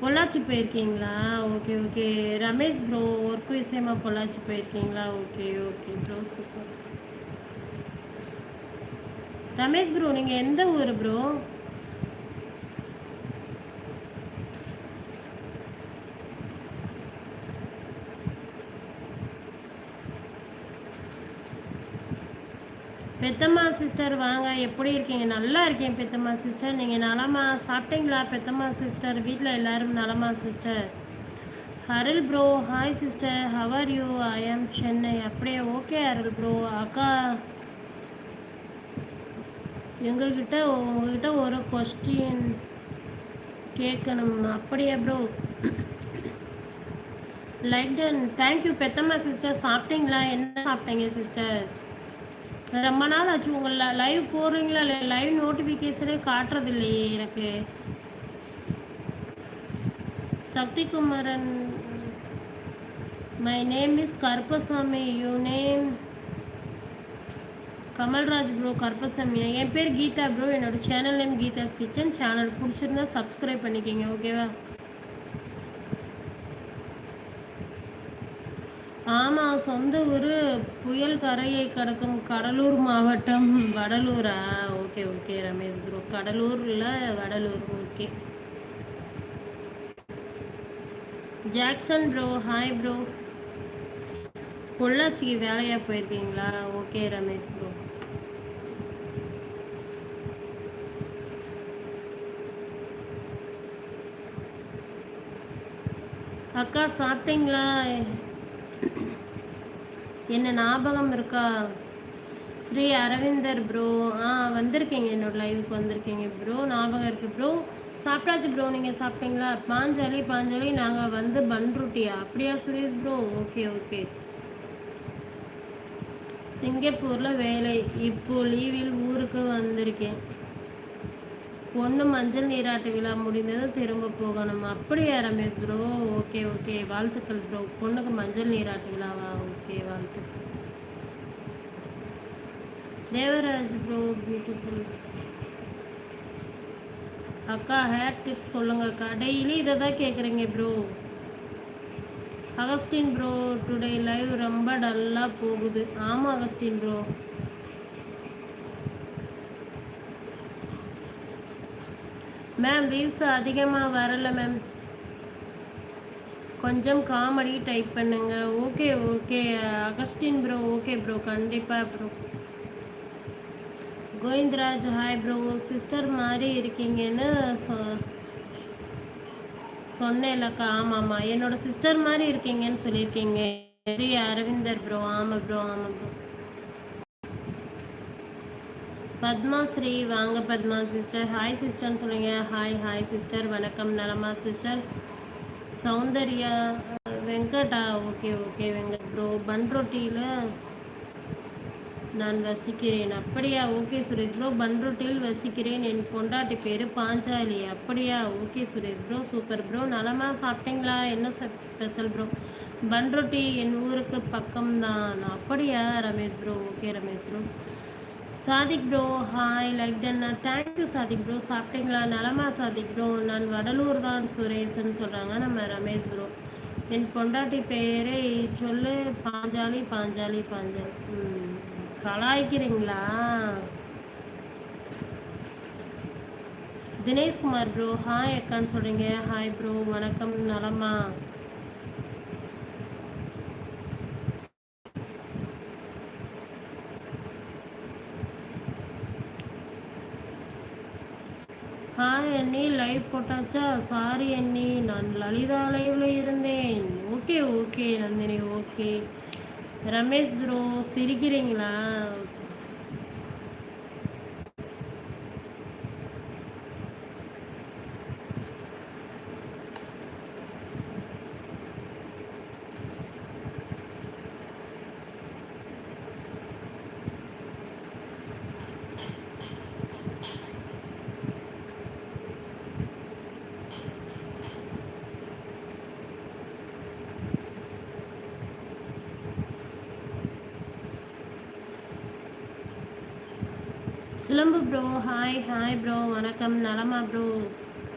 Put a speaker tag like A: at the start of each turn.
A: பொள்ளாச்சி போயிருக்கீங்களா? Okay okay. Ramesh bro work விஷயமா பொள்ளாச்சி போயிருக்கீங்களா? Okay okay bro super Ramesh bro நீங்கள் எந்த ஊர் ப்ரோ பெத்தம்மா சிஸ்டர் வாங்க. எப்படி இருக்கீங்க? நல்லா இருக்கேன் பெத்தம்மா சிஸ்டர் நீங்கள் நலமா சாப்பிட்டீங்களா பெத்தம்மா சிஸ்டர் வீட்டில் எல்லாரும் நலமா sister Arul bro hi sister how are you I am Chennai அப்படியே ஓகே அருள் ப்ரோ அக்கா எங்ககிட்ட உங்ககிட்ட ஒரு கொஸ்டின் கேட்கணும் அப்படியே bro like done thank you Pethamma sister சாப்பிட்டீங்களா? என்ன சாப்பிட்டீங்க சிஸ்டர் ரொம்ப நாள் ஆச்சு. உங்கள் லைவ் போடுறீங்களா இல்லை லைவ் நோட்டிஃபிகேஷனே காட்டுறது இல்லையே எனக்கு. Sakthi Kumaran my name is Karuppasamy. You name Kamalraj bro Karuppasamy என் பேர் கீதா ப்ரோ என்னோட channel name Geetha's kitchen. Channel பிடிச்சிருந்தா சப்ஸ்கிரைப் பண்ணிக்கோங்க ஓகேவா ஆமாம் சொந்த ஊர் புயல் கரையை கடக்கும் கடலூர் மாவட்டம் வடலூரா? Okay okay Ramesh bro. கடலூரில் Vadalur okay. Jackson bro hi bro. பொள்ளாச்சிக்கு வேலையாக போயிருக்கீங்களா? Okay Ramesh bro. அக்கா சாப்பிட்டீங்களா? என்ன ஞாபகம் இருக்கா? ஸ்ரீ அரவிந்தர் ப்ரோ ஆ வந்திருக்கீங்க. என்னோட லைவுக்கு வந்திருக்கீங்க ப்ரோ ஞாபகம் இருக்குது ப்ரோ சாப்பிட்டாச்சு ப்ரோ நீங்கள் சாப்பிட்டீங்களா? பாஞ்சாலி பாஞ்சாலி. நாங்கள் வந்து பன்ருட்டியா அப்படியா சுரேஷ் ப்ரோ ஓகே ஓகே. சிங்கப்பூரில் வேலை. இப்போ லீவில் ஊருக்கு வந்திருக்கேன். பொண்ணு மஞ்சள் நீராட்டு விழா முடிந்ததும் திரும்ப போகணும். அப்படியா ரமேஷ் ப்ரோ ஓகே ஓகே வாழ்த்துக்கள் ப்ரோ பொண்ணுக்கு மஞ்சள் நீராட்டு விழாவா? ஓகே வாழ்த்துக்கள். தேவராஜ் ப்ரோ பியூட்டிஃபுல் அக்கா ஹேர் டிப்ஸ் சொல்லுங்க அக்கா. டெய்லி இதை தான் கேட்குறீங்க bro Augustine bro today live ரொம்ப டல்லாக போகுது. ஆமாம் அகஸ்டின் ப்ரோ மேம் வியூஸ் அதிகமாக வரல மேம் கொஞ்சம் காமெடி டைப் பண்ணுங்க. Okay okay Augustine bro okay bro கண்டிப்பாக bro Govindaraj hi bro sister மாதிரி இருக்கீங்கன்னு சொ சொன்னேன்லக்கா. ஆமாம்மா. என்னோட சிஸ்டர் மாதிரி இருக்கீங்கன்னு சொல்லியிருக்கீங்க. ஸ்ரீ அரவிந்தர் ப்ரோ ஆமாம் ப்ரோ ஆமாம் ப்ரோ பத்மா ஸ்ரீ வாங்க பத்மா சிஸ்டர். ஹாய் சிஸ்டர்னு சொல்லுங்க. Hi hi sister. வணக்கம் நலமா sister? Soundarya Venkata okay okay Venkat bro bun ரொட்டியில் நான் வசிக்கிறேன். அப்படியா? ஓகே சுரேஷ் ப்ரோ பன் ரொட்டியில் வசிக்கிறேன். என் பொண்டாட்டி பேர் பாஞ்சாலி. அப்படியா? Okay Suresh bro super bro நலமா சாப்பிட்டீங்களா? என்ன ஸ்பெஷல் ப்ரோ பன் ரொட்டி என் ஊருக்கு பக்கம்தான். அப்படியா Ramesh bro okay Ramesh bro Sadiq bro hi like done thank you Sadiq bro சாப்பிட்டீங்களா? நலமா சாதிக் ப்ரோ நான் வடலூர் தான் சுரேஷன் சொல்கிறாங்க நம்ம ரமேஷ் ப்ரோ என் பொண்டாட்டி பேரே சொல்லு பாஞ்சாலி பாஞ்சாலி பாஞ்சாலி ம் கலாய்க்கிறீங்களா? தினேஷ்குமார் ப்ரோ ஹாய் அக்கான்னு சொல்கிறீங்க ஹாய் ப்ரோ வணக்கம் நலமா? ஹாய் அண்ணி லைவ் போட்டாச்சா? சாரி அண்ணி நான் லலிதா லைவ்ல இருந்தேன். Okay okay Nandini okay Ramesh bro சிரிக்கிறீங்களா? Silambu bro hi hi bro வணக்கம். நலமா ப்ரோ